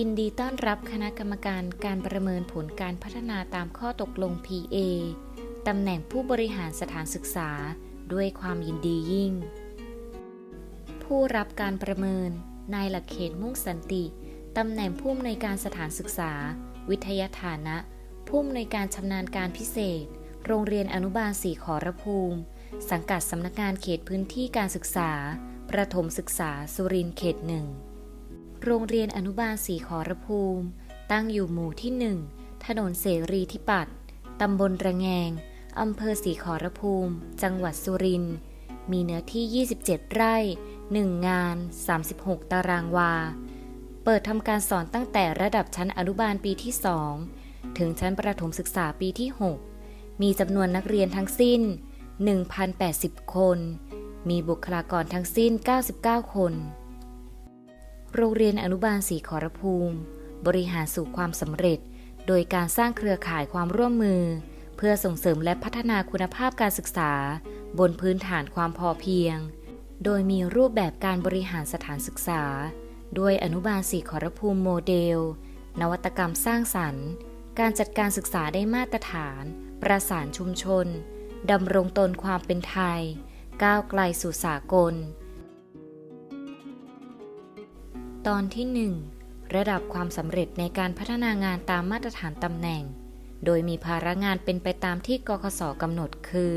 ยินดีต้อนรับคณะกรรมการการประเมินผลการพัฒนาตามข้อตกลง PA ตำแหน่งผู้บริหารสถานศึกษาด้วยความยินดียิ่ง ผู้รับการประเมิน นายหลักเขตมุ่งสันติ ตำแหน่งผู้อำนวยการสถานศึกษา วิทยาฐานะ ผู้อำนวยการชำนาญการพิเศษ โรงเรียนอนุบาลสีขอรภูมิ สังกัดสำนักงานเขตพื้นที่การศึกษา ประถมศึกษาสุรินทร์เขตหนึ่ง โรงเรียนอนุบาลสีขอรภูมิ ตั้งอยู่หมู่ที่ 1 ถนนเสรีทิปัตตำบลระแงง อำเภอสีขอรภูมิ จังหวัดสุรินทร์ มีเนื้อที่ 27 ไร่ 1 งาน 36 ตารางวา เปิดทำการสอนตั้งแต่ระดับชั้นอนุบาลปีที่ 2 ถึงชั้นประถมศึกษาปีที่ 6 มีจำนวนนักเรียนทั้งสิ้น 1,080 คน มีบุคลากรทั้งสิ้น 99 คน โรงเรียนอนุบาลศรีขอรภูมิ บริหารสู่ความสำเร็จ โดยการสร้างเครือข่ายความร่วมมือ เพื่อส่งเสริมและพัฒนาคุณภาพการศึกษา บนพื้นฐานความพอเพียง โดยมีรูปแบบการบริหารสถานศึกษา ด้วยอนุบาลศรีขอรภูมิโมเดล นวัตกรรมสร้างสรรค์ การจัดการศึกษาได้มาตรฐาน ประสานชุมชนดำรงตนความเป็นไทย ก้าวไกลสู่สากล ตอนที่ 1 ระดับความสำเร็จในการพัฒนางานตามมาตรฐานตำแหน่ง โดยมีภาระงานเป็นไปตามที่กคสกำหนดคือ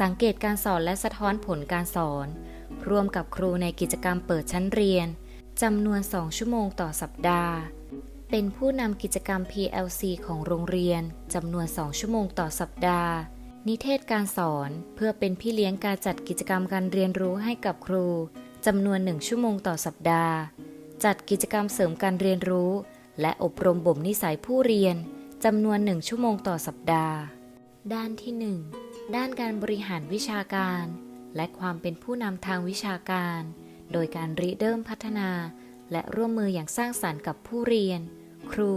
สังเกตการสอนและสะท้อนผลการสอน ร่วมกับครูในกิจกรรมเปิดชั้นเรียนจำนวน 2 ชั่วโมงต่อสัปดาห์ เป็นผู้นำกิจกรรม PLC ของโรงเรียนจำนวน 2 ชั่วโมงต่อสัปดาห์ นิเทศการสอนเพื่อเป็นพี่เลี้ยงการจัดกิจกรรมการเรียนรู้ให้กับครูจำนวน 1 ชั่วโมงต่อสัปดาห์ จัดกิจกรรมเสริมการเรียนรู้ และอบรมบ่มนิสัยผู้เรียนจำนวน1ชั่วโมงต่อสัปดาห์ ด้านที่ 1 ด้านการบริหารวิชาการ และความเป็นผู้นำทางวิชาการ โดยการริเริ่มพัฒนา และร่วมมืออย่างสร้างสรรค์กับผู้เรียน ครู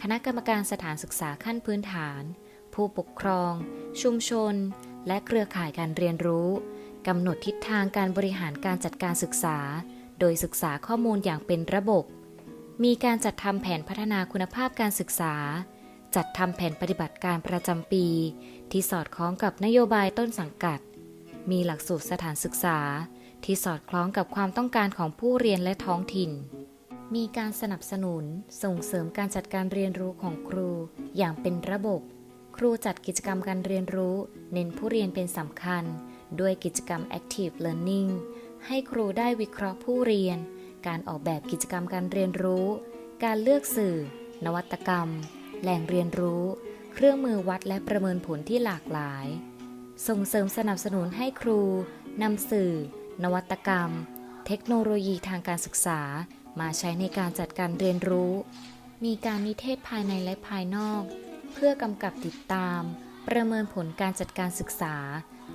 คณะกรรมการสถานศึกษาขั้นพื้นฐาน ผู้ปกครอง ชุมชน และเครือข่ายการเรียนรู้กำหนดทิศทางการบริหารการจัดการศึกษา โดยศึกษาข้อมูลอย่างเป็นระบบ มีการจัดทำแผนพัฒนาคุณภาพการศึกษา จัดทำแผนปฏิบัติการประจำปี ที่สอดคล้องกับนโยบายต้นสังกัด มีหลักสูตรสถานศึกษา ที่สอดคล้องกับความต้องการของผู้เรียนและท้องถิ่น มีการสนับสนุน ส่งเสริมการจัดการเรียนรู้ของครูอย่างเป็นระบบ ครูจัดกิจกรรมการเรียนรู้ เน้นผู้เรียนเป็นสำคัญ ด้วยกิจกรรม Active Learning ให้ครูได้วิเคราะห์ผู้เรียน การออกแบบกิจกรรมการเรียนรู้ การเลือกสื่อ นวัตกรรม แหล่งเรียนรู้ เครื่องมือวัดและประเมินผลที่หลากหลาย ส่งเสริมสนับสนุนให้ครูนำสื่อ นวัตกรรม เทคโนโลยีทางการศึกษา มาใช้ในการจัดการเรียนรู้ มีการนิเทศภายในและภายนอก เพื่อกำกับติดตาม ประเมินผลการจัดการศึกษา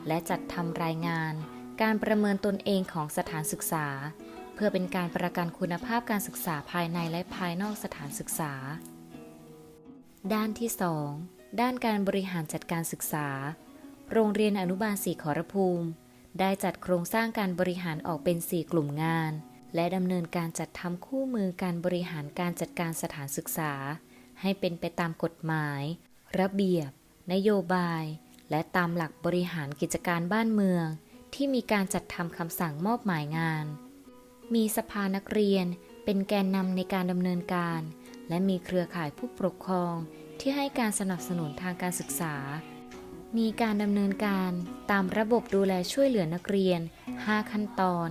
และจัดทำรายงาน การประเมินตนเองของสถานศึกษา เพื่อเป็นการประกันคุณภาพการศึกษาภายในและภายนอกสถานศึกษา ด้านที่ 2 ด้านการบริหารจัดการศึกษา โรงเรียนอนุบาลสีขอรภูมิ ได้จัดโครงสร้างการบริหารออกเป็น 4 กลุ่มงาน และดำเนินการจัดทำคู่มือการบริหารการจัดการสถานศึกษา ให้เป็นไปตามกฎหมาย ระเบียบ นโยบาย และตามหลักบริหารกิจการบ้านเมือง ที่มีการจัดทำคำสั่งมอบหมายงาน มีสภานักเรียนเป็นแกนนำในการดำเนินการ และมีเครือข่ายผู้ปกครองที่ให้การสนับสนุนทางการศึกษา มีการดำเนินการตามระบบดูแลช่วยเหลือนักเรียน 5 ขั้นตอน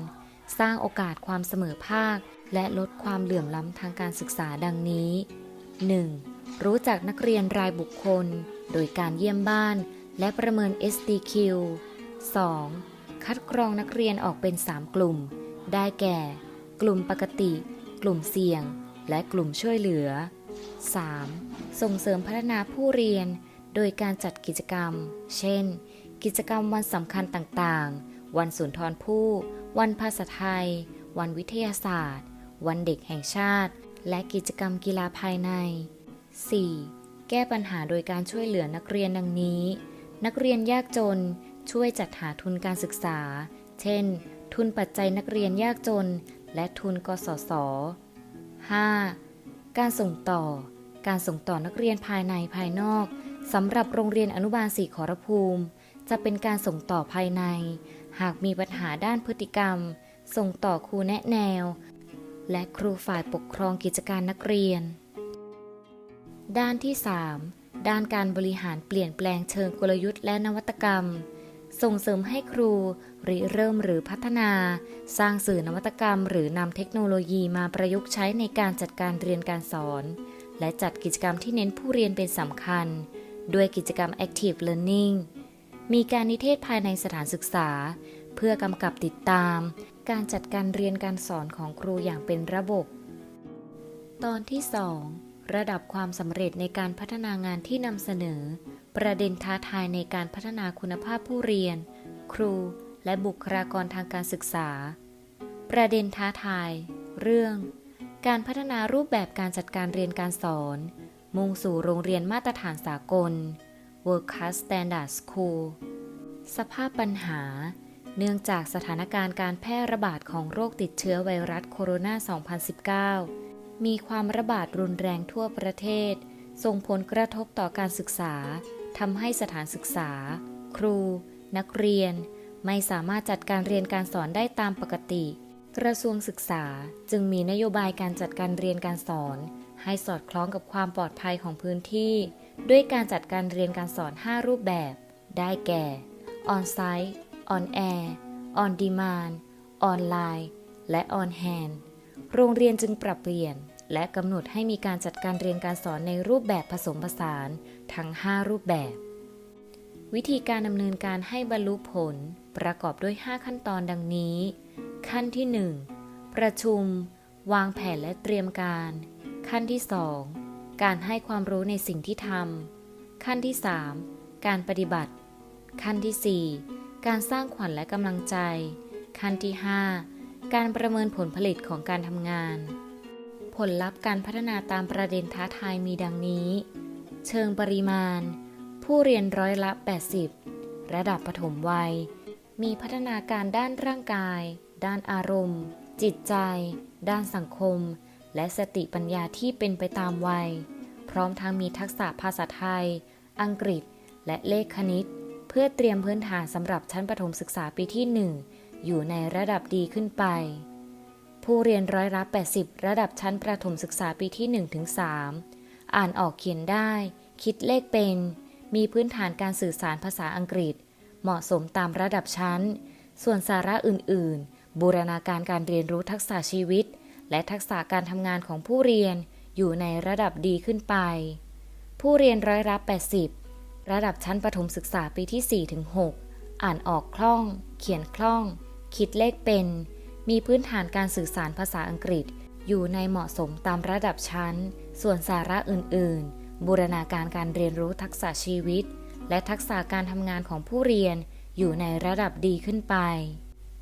สร้างโอกาสความเสมอภาค และลดความเหลื่อมล้ำทางการศึกษาดังนี้ 1. รู้จักนักเรียนรายบุคคล โดยการเยี่ยมบ้าน และประเมิน SDQ 2. คัดกรองนักเรียนออกเป็น 3 กลุ่ม ได้แก่ กลุ่มปกติ กลุ่มเสี่ยง และกลุ่มช่วยเหลือ 3. ส่งเสริมพัฒนาผู้เรียน โดยการจัดกิจกรรม เช่น กิจกรรมวันสำคัญต่างๆ วันสุนทรภู่ วันภาษาไทย วันวิทยาศาสตร์ วันเด็กแห่งชาติ และกิจกรรมกีฬาภายใน 4. แก้ปัญหาโดยการช่วยเหลือนักเรียนดังนี้ นักเรียนยากจน ช่วยจัดหาทุนการศึกษา เช่น ทุนปัจจัยนักเรียนยากจน และทุนกสศ 5. การส่งต่อ การส่งต่อนักเรียนภายในภายนอกสำหรับโรงเรียนอนุบาลสีขอรภูมิ จะเป็นการส่งต่อภายใน หากมีปัญหาด้านพฤติกรรม ส่งต่อครูแนะแนว และครูฝ่ายปกครองกิจการนักเรียน ด้านที่ 3 ด้านการบริหารเปลี่ยนแปลงเชิงกลยุทธ์และนวัตกรรม ส่งเสริมให้ครูริเริ่มหรือพัฒนา สร้างสื่อนวัตกรรม หรือนำเทคโนโลยีมาประยุกต์ใช้ในการจัดการเรียนการสอน และจัดกิจกรรมที่เน้นผู้เรียนเป็นสำคัญ ด้วยกิจกรรม Active Learning มีการนิเทศภายในสถานศึกษา เพื่อกำกับติดตาม การจัดการเรียนการสอนของครูอย่างเป็นระบบ ตอนที่ 2 ระดับความสำเร็จในการพัฒนางานที่นำเสนอ ประเด็นท้าทายในการพัฒนาคุณภาพผู้เรียน ครู และบุคลากรทางการศึกษา ประเด็นท้าทาย เรื่อง การพัฒนารูปแบบการจัดการเรียนการสอน มุ่งสู่โรงเรียนมาตรฐานสากล World Class Standard School สภาพปัญหา เนื่องจากสถานการณ์การแพร่ระบาดของโรคติดเชื้อไวรัสโคโรนา 2019 มีความระบาดรุนแรงทั่วประเทศ ส่งผลกระทบต่อการศึกษา ทำให้สถานศึกษา ครู นักเรียน ไม่สามารถจัดการเรียนการสอนได้ตามปกติ กระทรวงศึกษาจึงมีนโยบายการจัดการเรียนการสอน ให้สอดคล้องกับความปลอดภัยของพื้นที่ ด้วยการจัดการเรียนการสอน 5 รูปแบบ ได้แก่ On-site On-air On-demand ออนไลน์ และ On-hand โรงเรียนจึงปรับเปลี่ยน และกำหนดให้มีการจัดการเรียนการสอนในรูปแบบผสมผสาน ทั้ง 5 รูปแบบ วิธีการดำเนินการให้บรรลุผลประกอบด้วย 5 ขั้นตอนดังนี้ ขั้นที่ 1 ประชุม วางแผนและเตรียมการ ขั้นที่ 2 การให้ความรู้ในสิ่งที่ทำขั้นที่ 3 การปฏิบัติ ขั้นที่ 4 การสร้างขวัญและกำลังใจ ขั้นที่ 5 การประเมินผลผลิตของการทำงาน ผลลัพธ์การพัฒนาตามประเด็นท้าทายมีดังนี้ เชิงปริมาณ ผู้เรียนร้อยละ 80 ระดับปฐมวัย มีพัฒนาการด้านร่างกาย ด้านอารมณ์ จิตใจ ด้านสังคม และสติปัญญาที่เป็นไปตามวัย พร้อมทั้งมีทักษะภาษาไทย อังกฤษ และเลขคณิต เพื่อเตรียมพื้นฐานสำหรับชั้นประถมศึกษาปีที่ 1 อยู่ในระดับดีขึ้นไป ผู้เรียนร้อยละ80 ระดับชั้นประถมศึกษาปีที่ 1-3 อ่านออกเขียนได้ คิดเลขเป็น มีพื้นฐานการสื่อสารภาษาอังกฤษ เหมาะสมตามระดับชั้น ส่วนสาระอื่น ๆ บูรณาการการเรียนรู้ทักษะชีวิต และทักษะการทำงานของผู้เรียนอยู่ในระดับดีขึ้นไป ผู้เรียนร้อยละ80 ระดับชั้นประถมศึกษาปีที่ 4-6 อ่านออกคล่อง เขียนคล่อง คิดเลขเป็น มีพื้นฐานการสื่อสารภาษาอังกฤษ อยู่ในเหมาะสมตามระดับชั้น ส่วนสาระอื่น ๆ บูรณาการการเรียนรู้ทักษะชีวิต และทักษะการทำงานของผู้เรียนอยู่ในระดับดีขึ้นไป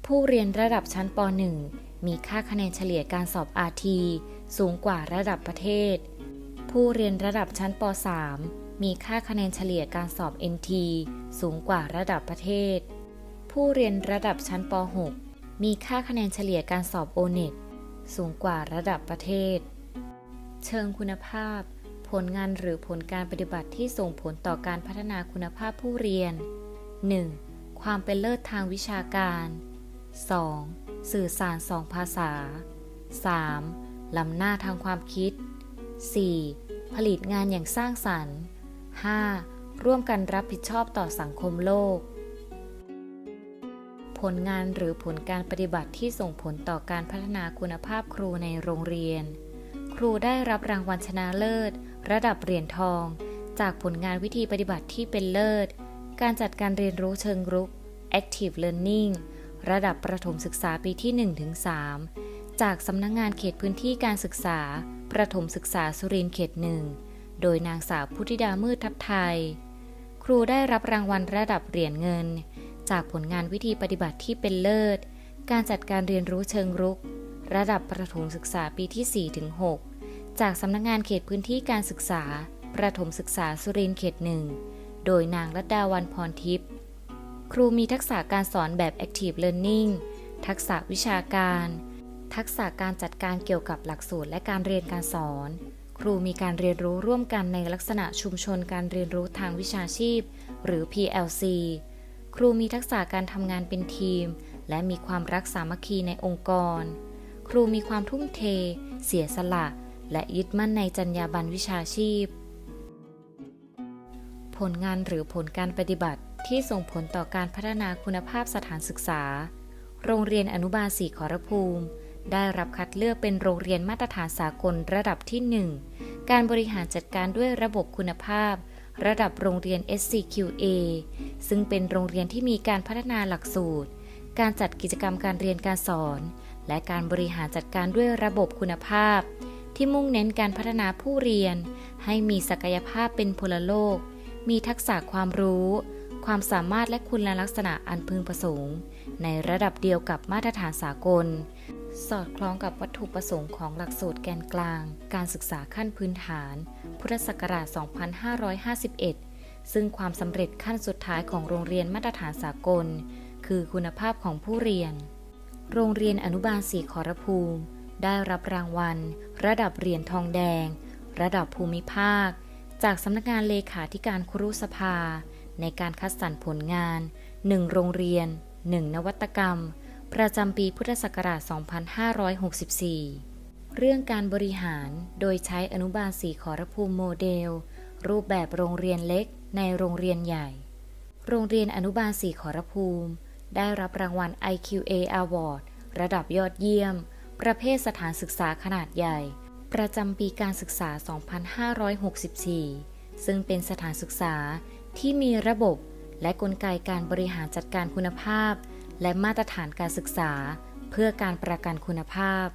ผู้เรียนระดับชั้นป .1 มีค่าคะแนนเฉลี่ยการสอบ RT สูงกว่าระดับประเทศ ผู้เรียนระดับชั้นป .3 มีค่าคะแนนเฉลี่ยการสอบ NT สูงกว่าระดับประเทศ ผู้เรียนระดับชั้นป .6 มีค่าคะแนนเฉลี่ยการสอบ O-NET สูงกว่าระดับประเทศ เชิงคุณภาพ ผลงานหรือผลการปฏิบัติที่ส่งผลต่อการพัฒนาคุณภาพผู้เรียน 1. ความเป็นเลิศทางวิชาการ 2. สื่อสารสองภาษา 3. ล้ำหน้าทางความคิด 4. ผลิตงานอย่างสร้างสรรค์ 5. ร่วมกันรับผิดชอบต่อสังคมโลก ผลงานหรือผลการปฏิบัติที่ส่งผลต่อการพัฒนาคุณภาพครูในโรงเรียน ครูได้รับรางวัลชนะเลิศ ระดับเหรียญทอง จากผลงานวิธีปฏิบัติที่เป็นเลิศ การจัดการเรียนรู้เชิงรุก Active Learning ระดับประถมศึกษาปีที่ 1-3 จากสำนักงงานเขตพื้นที่การศึกษา ประถมศึกษาสุรินทร์เขตหนึ่งโดยนางสาวพุทธิดามืดทับไทย ครูได้รับรางวัลระดับเหรียญเงิน จากผลงานวิธีปฏิบัติที่เป็นเลิศ การจัดการเรียนรู้เชิงรุก ระดับประถมศึกษาปีที่ 4-6 จากสำนักงงานเขตพื้นที่การศึกษา ประถมศึกษาสุรินทร์เขตหนึ่ง โดยนางรัตดาวันพรทิพย์ ครูมีทักษะการสอนแบบ Active Learning ทักษะวิชาการ ทักษะการจัดการเกี่ยวกับหลักสูตรและการเรียนการสอน ครูมีการเรียนรู้ร่วมกันในลักษณะชุมชนการเรียนรู้ทางวิชาชีพ หรือ PLC ครูมีทักษะการทำงานเป็นทีม และมีความรักสามัคคีในองค์กร ครูมีความทุ่มเท เสียสละ และยึดมั่นในจรรยาบรรณวิชาชีพ ผลงานหรือผลการปฏิบัติที่ส่งผลต่อการพัฒนาคุณภาพสถานศึกษา โรงเรียนอนุบาลสีขอรภูมิ ได้รับคัดเลือกเป็นโรงเรียนมาตรฐานสากลระดับที่ 1 การบริหารจัดการด้วยระบบคุณภาพ ระดับโรงเรียน SCQA ซึ่งเป็นโรงเรียนที่มีการพัฒนาหลักสูตร การจัดกิจกรรมการเรียนการสอน และการบริหารจัดการด้วยระบบคุณภาพ ที่มุ่งเน้นการพัฒนาผู้เรียน ให้มีศักยภาพเป็นพลโลก มีทักษะความรู้ ความสามารถและคุณลักษณะอันพึงประสงค์ ในระดับเดียวกับมาตรฐานสากล สอดคล้องกับวัตถุประสงค์ของหลักสูตรแกนกลาง การศึกษาขั้นพื้นฐาน พุทธศักราช 2551 ซึ่งความสำเร็จขั้นสุดท้ายของโรงเรียนมาตรฐานสากล คือคุณภาพของผู้เรียน โรงเรียนอนุบาลสีขอรภูมิ ได้รับรางวัล ระดับเหรียญทองแดง ระดับภูมิภาค จากสำนักงานเลขาธิการครุสภา ในการคัดสรรผลงาน 1 โรงเรียน 1 นวัตกรรม ประจำปีพุทธศักราช 2564 เรื่องการบริหารโดยใช้อนุบาลสีขอรภูมิโมเดล รูปแบบโรงเรียนเล็กในโรงเรียนใหญ่ โรงเรียนอนุบาลสีขอรภูมิ ได้รับรางวัล IQA Award ระดับยอดเยี่ยม ประเภทสถานศึกษาขนาดใหญ่ ประจำปีการศึกษา 2564 ซึ่งเป็นสถานศึกษาที่มีระบบและกลไกการบริหารจัดการคุณภาพ และมาตรฐานการศึกษา เพื่อการประกันคุณภาพ